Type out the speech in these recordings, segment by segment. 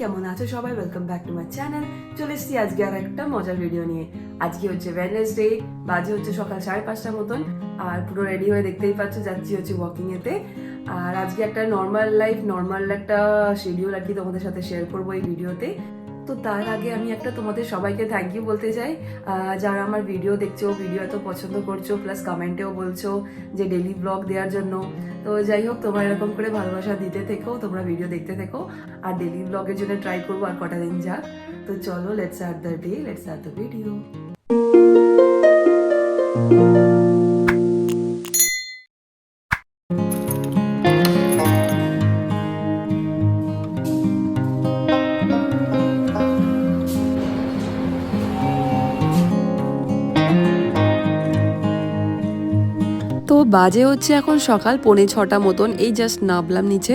কেমন আছো সবাই? Welcome back to my channel চলে এসছি আজকে আর একটা মজার ভিডিও নিয়ে। আজকে হচ্ছে ওয়েডনেসডে বাজে হচ্ছে সকাল সাড়ে পাঁচটার মতন। আর পুরো রেডি হয়ে দেখতেই পাচ্ছ, যাচ্ছি হচ্ছে ওয়াকিং এতে। আর আজকে একটা নর্মাল লাইফ নর্মাল একটা শিডিউল আর কি তোমাদের সাথে শেয়ার করব এই ভিডিওতে তো তার আগে আমি একটা তোমাদের সবাইকে থ্যাংক ইউ বলতে চাই। যারা আমার ভিডিও দেখছ ভিডিও এত পছন্দ করছ প্লাস কমেন্টেও বলছো যে ডেলি ব্লগ দেওয়ার জন্য। তো যাই হোক, তোমরা এরকম করে ভালোবাসা দিতে থেকো, তোমরা ভিডিও দেখতে থেকো। আর ডেলি ব্লগের জন্য ট্রাই করব আর কটা দিন যাক। তো চলো let's start the day let's start the video বাজে হচ্ছে এখন সকাল পৌনে ছটা মতন। এই জাস্ট নামলাম নিচে।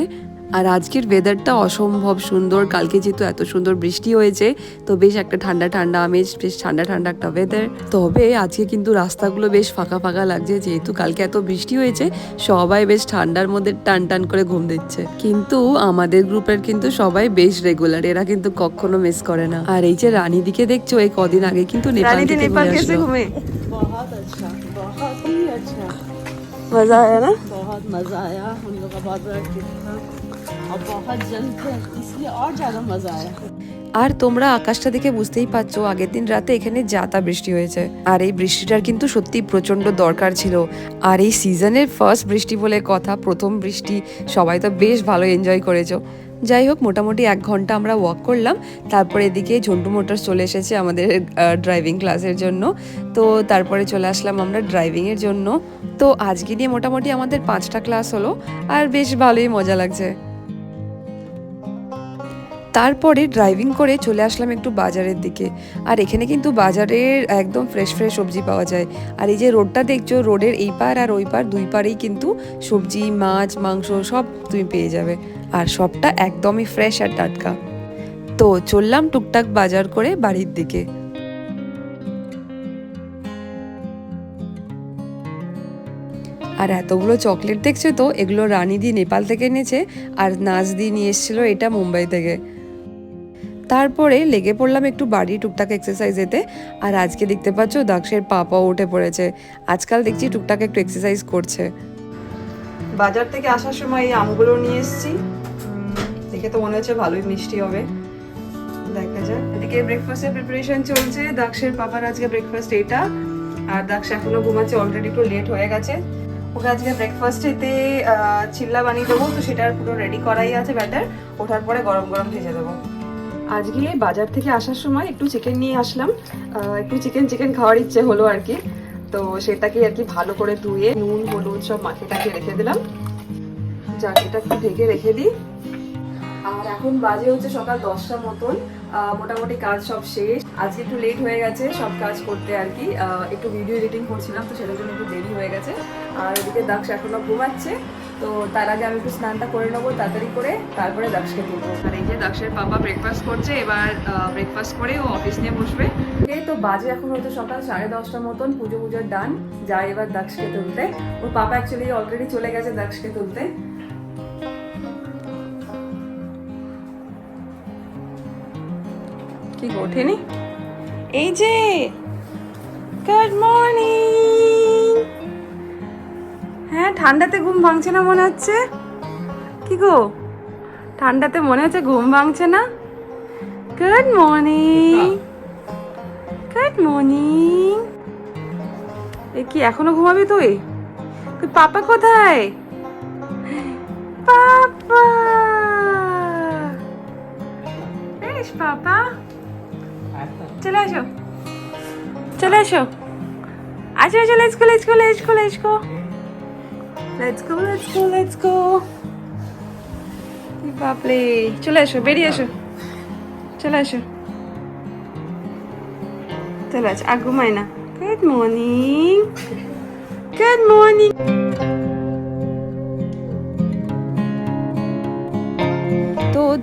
আর আজকের ওয়েদারটা অসম্ভব সুন্দর। কালকে যেহেতু এত সুন্দর বৃষ্টি হয়েছে তো বেশ একটা ঠান্ডা ঠান্ডা আমেজ বেশ ঠান্ডা ঠান্ডা একটা ওয়েদার তবে আজকে কিন্তু রাস্তাগুলো বেশ ফাঁকা ফাঁকা লাগছে। যেহেতু কালকে এত বৃষ্টি হয়েছে সবাই বেশ ঠান্ডার মধ্যে টান টান করে ঘুম দিচ্ছে। কিন্তু আমাদের গ্রুপের কিন্তু সবাই বেশ রেগুলার এরা কিন্তু কখনো মিস করে না। আর এই যে রানী দিকে দেখছ এই কদিন আগে কিন্তু নেপাল मजा आया ना बहुत मज़ा आया हम लोग का बहुत बड़ा ट्रिप था और बहुत जन थे इसलिए और ज़्यादा मज़ा आया আর তোমরা আকাশটা দেখে বুঝতেই পারছো আগের দিন রাতে এখানে যাতা বৃষ্টি হয়েছে আর এই বৃষ্টিটার কিন্তু সত্যি প্রচন্ড দরকার ছিল আর এই সিজনের ফার্স্ট বৃষ্টি বলে কথা প্রথম বৃষ্টি সবাই তো বেশ ভালো এনজয় করেছো যাই হোক, মোটামুটি এক ঘণ্টা আমরা ওয়াক করলাম। তারপরে এদিকে ঝন্টু মোটরস চলে এসেছে আমাদের ড্রাইভিং ক্লাসের জন্য। তো তারপরে চলে আসলাম আমরা ড্রাইভিংয়ের জন্য। তো আজকে নিয়ে মোটামুটি আমাদের পাঁচটা ক্লাস হলো, আর বেশ ভালোই মজা লাগছে। তারপরে ড্রাইভিং করে চলে আসলাম একটু বাজারের দিকে। আর এখানে কিন্তু বাজারের একদম ফ্রেশ ফ্রেশ সবজি পাওয়া যায়। আর এই যে রোডটা দেখছ, রোডের এই পার আর ওই পার, দুই পারেই কিন্তু সবজি, মাছ, মাংস সব তুমি পেয়ে যাবে। আর সবটা একদমই ফ্রেশ আর টাটকা। তো চললাম টুকটাক বাজার করে বাড়ির দিকে। আর এতগুলো চকলেট দেখছ তো, এগুলো রানীদি নেপাল থেকে এনেছে আর নাজদি নিয়ে এসেছিল এটা মুম্বাই থেকে। তারপরে লেগে পড়লাম একটু বাড়ি টুকটাক এক্সারসাইজ এক্সারসাইজেতে আর আজকে দেখতে পাচ্ছ দাক্ষের পাপাও উঠে পড়েছে। আজকাল দেখছি টুকটাক একটু এক্সারসাইজ করছে। বাজার থেকে আসার সময় এই আমগুলো নিয়ে এসেছি। দেখে তো মনে হচ্ছে ভালোই মিষ্টি হবে। দেখা যাক। এদিকে ব্রেকফাস্টের প্রিপারেশন চলছে। দাক্ষের পাপার আজকে ব্রেকফাস্ট এটা। আর দাক্ষ এখনও ঘুমাচ্ছে অলরেডি একটু লেট হয়ে গেছে। ওকে আজকে ব্রেকফাস্টেতে চিল্লা বানিয়ে দেবো। তো সেটার পুরো রেডি করাই আছে ব্যাটার ওঠার পরে গরম গরম ভেজে দেবো। আজকে বাজার থেকে আসার সময় একটু চিকেন নিয়ে আসলাম। একটু চিকেন চিকেন খাওয়ার ইচ্ছে হলো আর কি। তো সেটাকে আর কি ভালো করে ধুয়ে নুন, হলুদ সব মাখিয়ে টাখিয়ে রেখে দিলাম। যাক, এটা একটু ঢেকে রেখে দিই। আর এখন বাজে হচ্ছে সকাল দশটা মতন। মোটামুটি কাজ সব শেষ। আজকে একটু লেট হয়ে গেছে সব কাজ করতে আর কি। একটু ভিডিও এডিটিং করছিলাম তো সেটার জন্য একটু দেরি হয়ে গেছে। আর এদিকে দাক্ষ এখনও ঘুমাচ্ছে তো তার আগে আমি একটু স্নানটা করে নেব তাড়াতাড়ি করে তারপরে দাক্ষকে তুলবো। আর এই যে দাক্ষের পাপা ব্রেকফাস্ট করছে এবার ব্রেকফাস্ট করে ও অফিস নিয়ে বসবে। এই তো বাজে এখন হয়তো সকাল সাড়ে দশটার মতন পুজো পুজোর ডান যায় এবার দাক্ষকে তুলতে। ওর পাপা অ্যাকচুয়ালি অলরেডি চলে গেছে দাক্ষকে তুলতে। কি গো, ওঠেনি? এই যে গুড মর্নিং হ্যাঁ ঠান্ডাতে ঘুম ভাঙছে না মনে হচ্ছে? কি গো? ঠান্ডাতে মনে হচ্ছে ঘুম ভাঙছে না? গুড মর্নিং গুড মর্নিং এ কি এখনও ঘুমাবি তুই? তুই পাপা কোথায়? পাপা! পাপা। চলে আসো। চলে আসো। আচ্ছা আচ্ছা let's go let's go let's go let's go let's go let's go let's go বাপরে, চলে আসো, বেরিয়ে এসো চলে আসো। চলে আসো ঘুমাই না। গুড মর্নিং গুড মর্নিং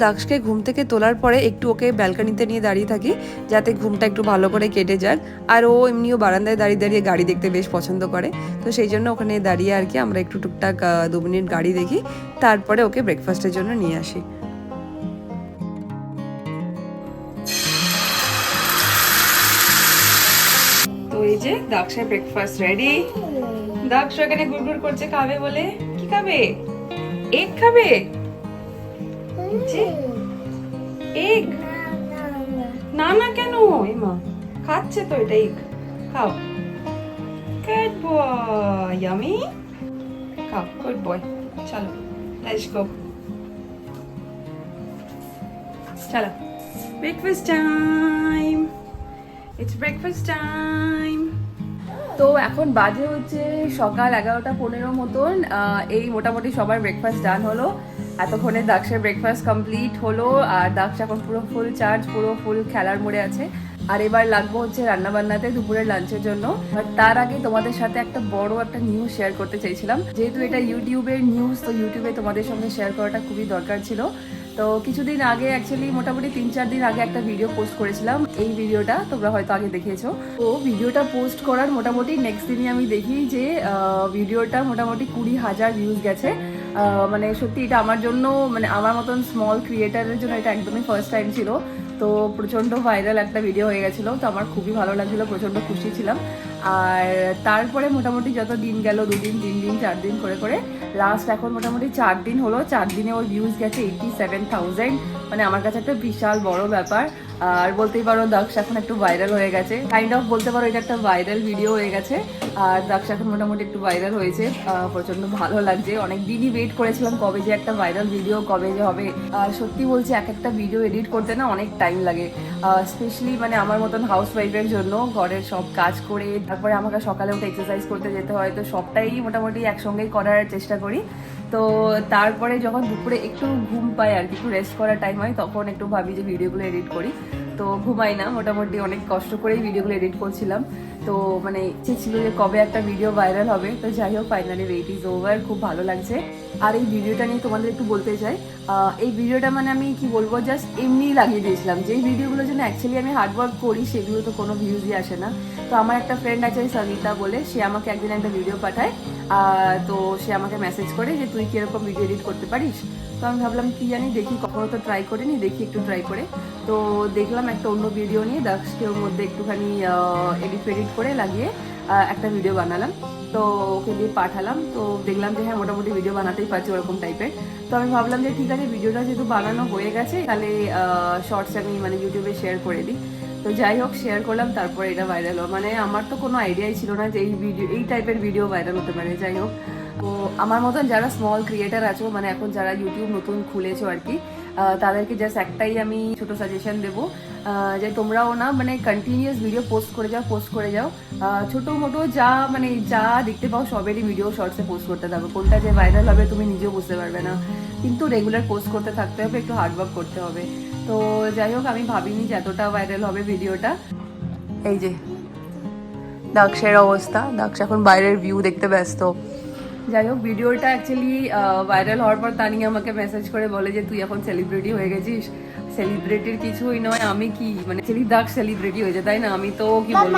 দাসকে ঘুম থেকে তোলার পরে একটু ওকে ব্যালকানিতে নিয়ে দাঁড়িয়ে থাকি, যাতে ঘুমটা একটু ভালো করে কেটে যাক আর ও এমনিও বারান্দায় দাঁড়িয়ে দাঁড়িয়ে গাড়ি দেখতে বেশ পছন্দ করে। তো সেই জন্য ওখানে দাঁড়িয়ে আর কি আমরা একটু টুকটাক দু মিনিট গাড়ি দেখি। তারপরে ওকে ব্রেকফাস্টের জন্য নিয়ে আসি। তো এই যে ব্রেকফাস্ট রেডি এখানে গুড়গুড় করছে, খাবে বলে। কি খাবে? এক খাবে? এগ? না না, কেন? এমা খাচ্ছে তো এটা এগ। খাও। গুড বয় ইয়ামি খাও গুড বয় চলো লেটস গো চলো breakfast time it's breakfast time তো এখন বাজে হচ্ছে সকাল এগারোটা পনেরো মতন এই মোটামুটি সবার ব্রেকফাস্ট ডান হলো। এতক্ষণে দাক্ষের ব্রেকফাস্ট কমপ্লিট হলো, আর দাক্ষ এখন পুরো ফুল চার্জ পুরো ফুল খেলার মোড়ে আছে। আর এবার লাগবো হচ্ছে রান্না বান্নাতে দুপুরের লাঞ্চের জন্য। আর তার আগে তোমাদের সাথে একটা বড় একটা নিউজ শেয়ার করতে চাইছিলাম। যেহেতু এটা ইউটিউবের নিউজ তো ইউটিউবে তোমাদের সঙ্গে শেয়ার করাটা খুবই দরকার ছিল। তো কিছুদিন আগে অ্যাকচুয়ালি মোটামুটি তিন চার দিন আগে একটা ভিডিও পোস্ট করেছিলাম। এই ভিডিওটা তোমরা হয়তো আগে দেখেছ। তো ভিডিওটা পোস্ট করার মোটামুটি নেক্সট দিনই আমি দেখি যে ভিডিওটা মোটামুটি কুড়ি হাজার ভিউজ গেছে। মানে সত্যি এটা আমার জন্য মানে আমার মতন স্মল ক্রিয়েটারের জন্য এটা একদমই ফার্স্ট টাইম ছিল। তো প্রচণ্ড ভাইরাল একটা ভিডিও হয়ে গেছিল, তো আমার খুবই ভালো লাগছিল, প্রচণ্ড খুশি ছিলাম। আর তারপরে মোটামুটি যত দিন গেল, দুদিন তিন দিন চার দিন করে করে লাস্ট এখন মোটামুটি চার দিন হলো চার দিনে ওর ভিউজ গেছে এইটি সেভেন থাউজেন্ড মানে আমার কাছে একটা বিশাল বড় ব্যাপার। আর বলতেই পারো, দাক্ষ এখন একটু ভাইরাল হয়ে গেছে। কাইন্ড অফ বলতে পারো, এটা একটা ভাইরাল ভিডিও হয়ে গেছে। আর দাক্ষ এখন মোটামুটি একটু ভাইরাল হয়েছে। প্রচণ্ড ভালো লাগছে। অনেক দিনই ওয়েট করেছিলাম কবে যে একটা ভাইরাল ভিডিও কবে যে হবে। আর সত্যি বলছি, এক একটা ভিডিও এডিট করতে না অনেক টাইম লাগে। স্পেশালি মানে আমার মতন হাউস ওয়াইফের জন্য ঘরের সব কাজ করে, তারপরে আমাকে সকালে উঠে এক্সারসাইজ করতে যেতে হয়। তো সবটাই মোটামুটি একসঙ্গেই করার চেষ্টা করি। তো তারপরে যখন দুপুরে একটু ঘুম পাই আর কি, একটু রেস্ট করার টাইম হয়, তখন একটু ভাবি যে ভিডিওগুলো এডিট করি। তো ঘুমাই না, মোটামুটি অনেক কষ্ট করেই ভিডিওগুলো এডিট করছিলাম। তো মানে ইচ্ছে ছিল যে কবে একটা ভিডিও ভাইরাল হবে। তো যাই হোক ফাইনালি ওয়েট ইজ ওভার খুব ভালো লাগছে। আর এই ভিডিওটা নিয়ে তোমাদের একটু বলতে চাই এই ভিডিওটা মানে আমি কি বলব জাস্ট এমনিই লাগিয়ে দিয়েছিলাম। যেই ভিডিওগুলো জন্য অ্যাকচুয়ালি আমি হার্ডওয়ার্ক করি, সেগুলো তো কোনো ভিউজই আসে না। তো আমার একটা ফ্রেন্ড আছে সবিতা বলে, সে আমাকে একদিন একটা ভিডিও পাঠায়। তো সে আমাকে মেসেজ করে যে, তুই কীরকম ভিডিও এডিট করতে পারিস? তো আমি ভাবলাম, কি জানি, দেখি, কখনো তো ট্রাই করিনি, দেখি একটু ট্রাই করে। তো দেখলাম একটা অন্য ভিডিও নিয়ে দাসকে ওর মধ্যে একটুখানি এডিট ফেডিট করে লাগিয়ে একটা ভিডিও বানালাম। তো ওকে দিয়ে পাঠালাম। তো দেখলাম যে হ্যাঁ মোটামুটি ভিডিও বানাতেই পারছি ওরকম টাইপের তো আমি ভাবলাম যে, ঠিক আছে ভিডিওটা যেহেতু বানানো হয়ে গেছে, তাহলে শর্টস আমি মানে ইউটিউবে শেয়ার করে দিই। তো যাই হোক শেয়ার করলাম, তারপর এটা ভাইরাল মানে আমার তো কোনো আইডিয়াই ছিল না যে এই ভিডিও এই টাইপের ভিডিও ভাইরাল হতে পারে, যাই হোক। তো আমার মতন যারা স্মল ক্রিয়েটার আছো মানে এখন যারা ইউটিউব নতুন খুলেছো আর কি তাদেরকে জাস্ট একটাই আমি ছোট সাজেশন দেবো যে তোমরাও না মানে কন্টিনিউয়াস ভিডিও পোস্ট করে যাও পোস্ট করে যাও। ছোটো মোটো যা মানে যা দেখতে পাও সবেরই ভিডিও শর্টসে পোস্ট করতে থাকো। কোনটা যে ভাইরাল হবে তুমি নিজেও বুঝতে পারবে না। কিন্তু রেগুলার পোস্ট করতে থাকতে হবে, একটু হার্ডওয়ার্ক করতে হবে। তো যাই হোক, আমি ভাবিনি যে এতটা ভাইরাল হবে ভিডিওটা এই যে, দাক্ষের অবস্থা। দাক্ষ এখন বাইরের ভিউ দেখতে ব্যস্ত। যাই হোক ভিডিওটা অ্যাকচুয়ালি ভাইরাল হওয়ার পর তানি আমাকে মেসেজ করে বলে যে তুই এখন সেলিব্রিটি হয়ে গেছিস। সেলিব্রিটির কিছুই নয় আমি কি মানে অ্যাকচুয়ালি দাক্ষ সেলিব্রিটি হয়েছে তাই না? আমি তো কি বলব?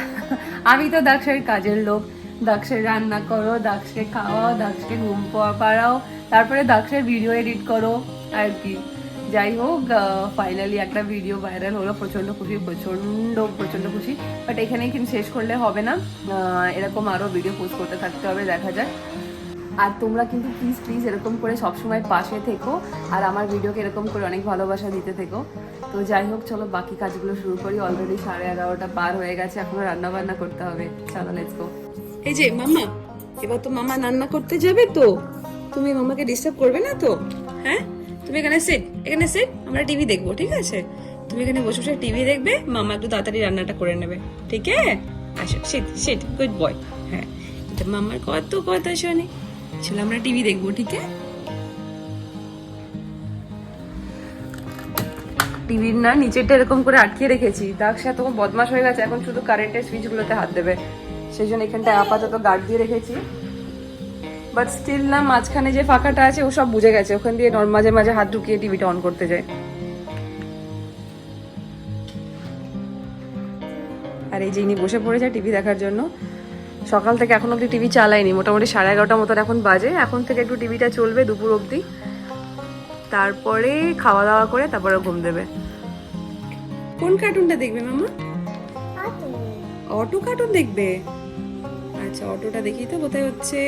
আমি তো দাক্ষের কাজের লোক। দাক্ষের রান্না করো দাক্ষকে খাওয়াও দাক্ষকে ঘুম পাড়াও তারপরে দাক্ষের ভিডিও এডিট করো আর কি। যাই হোক ফাইনালি একটা ভিডিও ভাইরাল হলো প্রচণ্ড খুশি প্রচণ্ড প্রচণ্ড খুশি। বাট এখানেই কিন্তু শেষ করলে হবে না। এরকম আরও ভিডিও পোস্ট করতে থাকতে হবে, দেখা যাক। আর তোমরা কিন্তু প্লিজ প্লিজ এরকম করে সবসময় পাশে থেকো। আর আমার ভিডিওকে এরকম করে অনেক ভালোবাসা দিতে থেকো। তো যাই হোক, চলো বাকি কাজগুলো শুরু করি। অলরেডি সাড়ে এগারোটা পার হয়ে গেছে, এখনও রান্না বান্না করতে হবে। চলো লেটস গো এই যে মামা এবার তো মামা রান্না করতে যাবে তো? তুমি মামাকে ডিস্টার্ব করবে না তো? হ্যাঁ? তুমি এখানে সিট এখানে সিট আমরা টিভি দেখব, ঠিক আছে? তুমি এখানে বসে বসে টিভি দেখবে, মামা একটু তাড়াতাড়ি রান্নাটা করে নেবে, ঠিক আছে? আসো সিট সিট গুড বয় হ্যাঁ। এটা মামার কত কথা শোনে, চলো আমরা টিভি দেখব, ঠিক আছে? টিভির না, নিচেরটা এরকম করে আটকিয়ে রেখেছি। দাগ সাথে তোমার বদমাশ হয়ে গেছে, এখন শুধু কারেন্টের সুইচগুলোতে হাত দেবে। সেই জন্য এখানটা আপাতত গার্ড দিয়ে রেখেছি। বাট স্টিল না মাঝখানে যে ফাঁকাটা আছে ও সব বুঝে গেছে। ওখান দিয়ে মাঝে মাঝে হাত ঢুকিয়ে টিভিটা অন করতে যায়। আর এই যে ইনি বসে পড়ে যায় টিভি দেখার জন্য সকাল থেকে এখন অবধি টিভি চালাইনি মোটামুটি সাড়ে এগারোটা মতন এখন বাজে। এখন থেকে একটু টিভিটা চলবে দুপুর অবধি। তারপরে খাওয়া দাওয়া করে তারপরে ঘুম দেবে। কোন কার্টুনটা দেখবে মামা? অটো কার্টুন দেখবে? আচ্ছা অটোটা দেখি তো কোথায় হচ্ছে?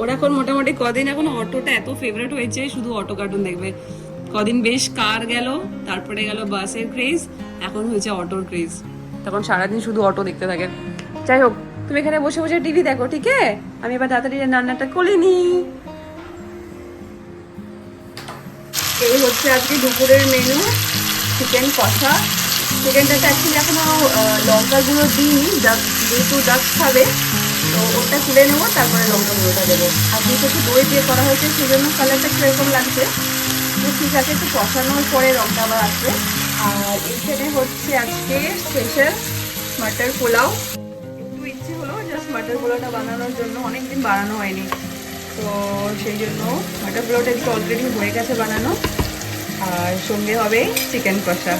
ওর এখন মোটামুটি কদিন এখন অটোটা এত ফেভারিট হয়েছে শুধু অটো কার্টুন দেখবে। কদিন বেশ কার গেল তারপরে গেল বাসের ক্রেজ এখন হয়েছে অটোর ক্রেজ তখন সারাদিন শুধু অটো দেখতে থাকে। যাই হোক তুমি এখানে বসে বসে টিভি দেখো ঠিক আছে? আমি এবার তাড়াতাড়ি রান্নাটা করে নিই এই হচ্ছে আজকে দুপুরের মেনু চিকেন কষা। চিকেনটাতে অ্যাকচুয়ালি এখনও আহ, লঙ্কা গুঁড়ো দিইনি ডাক যেহেতু ডাক খাবে। তো ওটা তুলে নেব, তারপরে লঙ্কা গুঁড়োটা দেবো। আর যেহেতু একটু দই দিয়ে করা হয়েছে সেই জন্য কালারটা কীরকম লাগছে? তো ঠিক আছে, একটু কষানোর পরে রঙটা আবার আসবে। আর এখানে হচ্ছে আজকে স্পেশাল মাটার পোলাও। একটু ইচ্ছে হলো জাস্ট মাটার পোলাওটা বানানোর জন্য, অনেকদিন বানানো হয়নি। তো সেই জন্য মাটার পোলাওটা একটু অলরেডি হয়ে গেছে বানানো। আর সঙ্গে হবে চিকেন কষা।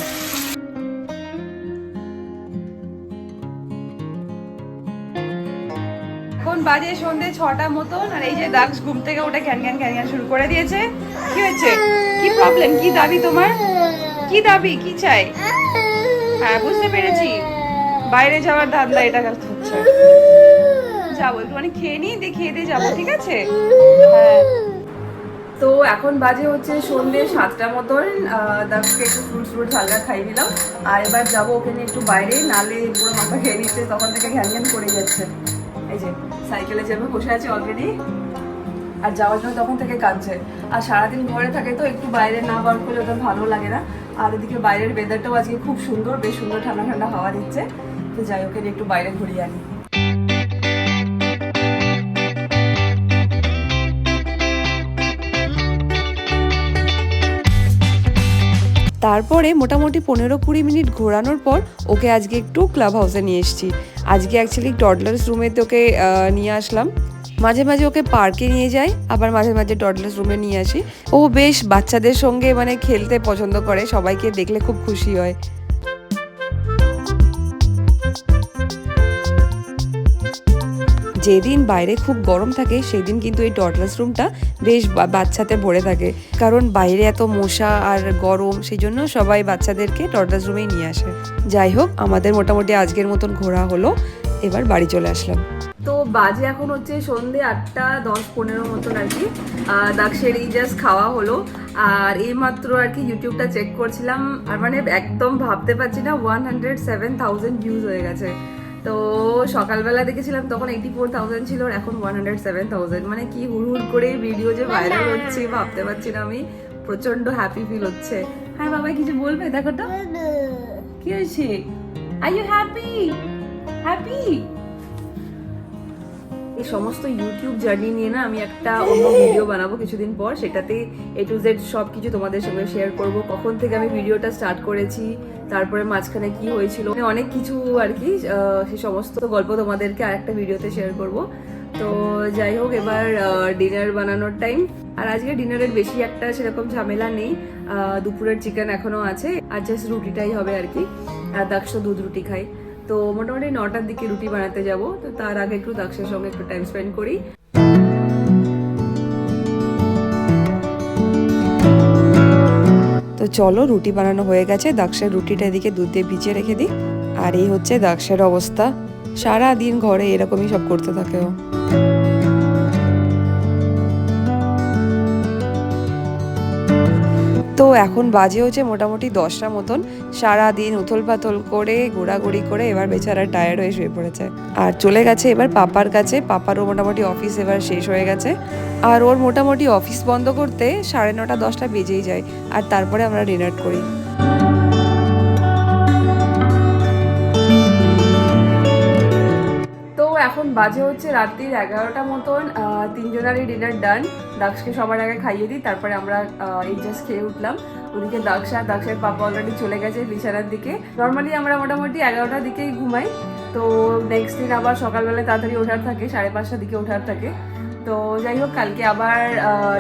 বাজে সন্ধে ছটা মতন, আর এই যে দাক্স ঘুম থেকে ওটা ঘ্যান ঘ্যান ঘ্যান শুরু করে দিয়েছে। কি হয়েছে? কি প্রবলেম কি দাবি তোমার? কি দাবি? কি চাই? হ্যাঁ বুঝতে পেরেছি। বাইরে যাওয়ার ধান্দা এটা হচ্ছে। যাব, একটুখানি খেয়ে নিই, দিয়ে খেয়ে দিয়ে যাব, ঠিক আছে? হ্যাঁ। তো এখন বাজে হচ্ছে সন্ধে সাতটা মতন দাসকে একটু ফ্রুটস ফ্রুটস হালকা খাইয়ে দিলাম। আর এবার যাব ওখানে একটু বাইরে নালে পুরো মাথা খেয়ে নিচ্ছে, তখন থেকে ঘ্যান ঘ্যান করে যাচ্ছে। এই যে, সাইকেলে যাবে বসে আছে অলরেডি আর যাওয়ার জন্য তখন থেকে কাঁদছে। আর সারাদিন ঘরে থাকে তো, একটু বাইরে না বার করলে ওটা ভালো লাগে না। আর এদিকে বাইরের ওয়েদারটাও আজকে খুব সুন্দর, বেশ সুন্দর ঠান্ডা ঠান্ডা হাওয়া দিচ্ছে। তো যাই ওকে একটু বাইরে ঘুরিয়ে আনি। তারপরে মোটামুটি পনেরো কুড়ি মিনিট ঘোরানোর পর ওকে আজকে একটু ক্লাব হাউসে নিয়ে এসেছি। আজকে অ্যাকচুয়ালি টডলার্স রুমেতে ওকে নিয়ে আসলাম। মাঝে মাঝে ওকে পার্কে নিয়ে যাই, আবার মাঝে মাঝে টডলার্স রুমে নিয়ে আসি। ও বেশ বাচ্চাদের সঙ্গে মানে খেলতে পছন্দ করে, সবাইকে দেখলে খুব খুশি হয়। যেদিন বাইরে খুব গরম থাকে, সেদিন কিন্তু এই টটলাস রুমটা বেশ বাচ্চাতে ভরে থাকে। কারণ বাইরে এত মশা আর গরম সেই জন্য সবাই বাচ্চাদেরকে টটলাস রুমেই নিয়ে আসে। যাই হোক, আমাদের মোটামুটি আজকের মতন ঘোরা হলো। এবার বাড়ি চলে আসলাম। তো বাজে এখন হচ্ছে সন্ধে আটটা, দশ, পনেরো মতন আর কি। দাক্ষের এই জাস্ট খাওয়া হলো। আর এই মাত্র আর কি ইউটিউবটা চেক করছিলাম। আর মানে একদম ভাবতে পারছি না one hundred seven thousand views হয়ে গেছে। তো সকালবেলা দেখেছিলাম তখন এইটি ফোর থাউজেন্ড ছিল এখন ওয়ান হান্ড্রেড সেভেন থাউজেন্ড মানে কি হুড় হুড় করে ভিডিও যে ভাইরাল হচ্ছে ভাবতে পারছি না আমি। প্রচণ্ড হ্যাপি ফিল হচ্ছে। হ্যাঁ বাবা কিছু বলবে? দেখো তো। কি হয়েছে? আর ইউ হ্যাপি হ্যাপি এই সমস্ত ইউটিউব জার্নি নিয়ে না আমি একটা অন্য ভিডিও বানাবো কিছুদিন পর। সেটাতে এ টু জেড সব কিছু তোমাদের সঙ্গে শেয়ার করব। কখন থেকে আমি ভিডিওটা স্টার্ট করেছি, তারপরে মাঝখানে কি হয়েছিল মানে অনেক কিছু আর কি সেই সমস্ত গল্প তোমাদেরকে আরেকটা ভিডিওতে শেয়ার করব। তো যাই হোক, এবার ডিনার বানানোর টাইম আর আজকে ডিনারের বেশি একটা সেরকম ঝামেলা নেই। দুপুরের চিকেন এখনও আছে, আর জাস্ট রুটিটাই হবে আর কি। আর দাক্ষ দুধ রুটি খাই। তো মোটামুটি নটার দিকে রুটি বানাতে যাব। তো তার আগে একটু দাক্ষের সঙ্গে একটু টাইম স্পেন্ড করি। তো চলো, রুটি বানানো হয়ে গেছে। দাক্ষের রুটিটা এদিকে দুধ দিয়ে ভিজিয়ে রেখে দিই। আর এই হচ্ছে দাক্ষের অবস্থা। সারা দিন ঘরে এরকমই সব করতে থাকে ও। তো এখন বাজে হচ্ছে মোটামুটি দশটা মতন। সারা দিন উথল পাথল করে, ঘোরাঘুরি করে এবার বেচারা টায়ার্ড হয়ে শুয়ে পড়েছে। আর চলে গেছে এবার পাপার কাছে। পাপারও মোটামুটি অফিস এবার শেষ হয়ে গেছে। আর ওর মোটামুটি অফিস বন্ধ করতে সাড়ে নটা, দশটা বেজেই যায়। আর তারপরে আমরা ডিনার করি। এখন বাজে হচ্ছে রাত্রির এগারোটা মতন তিনজনারই ডিনার ডান দাক্ষকে সবার আগে খাইয়ে দিই তারপরে আমরা আহ, এই জাস্ট খেয়ে উঠলাম। ওদিকে দাক্ষ আর দাক্ষের পাপা অলরেডি চলে গেছে বিছানার দিকে। নর্মালি আমরা মোটামুটি এগারোটার দিকেই ঘুমাই তো নেক্সট দিন আবার সকালবেলায় তাড়াতাড়ি ওঠার থাকে সাড়ে পাঁচটার দিকে ওঠার থাকে। তো যাই হোক কালকে আবার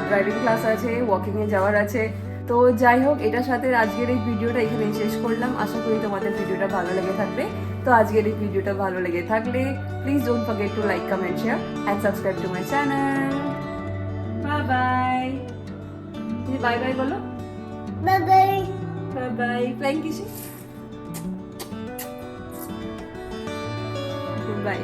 ড্রাইভিং ক্লাস আছে ওয়াকিংয়ে যাওয়ার আছে। তো যাই হোক এটার সাথে আজকের এই ভিডিওটা এখানেই শেষ করলাম। আশা করি তোমাদের ভিডিওটা ভালো লেগে থাকবে। তো আজকের এই ভিডিওটা ভালো লেগে থাকলে please don't forget to like comment share and subscribe to my channel bye bye তুমি বাই বাই বলো bye bye bye bye flying kisses bye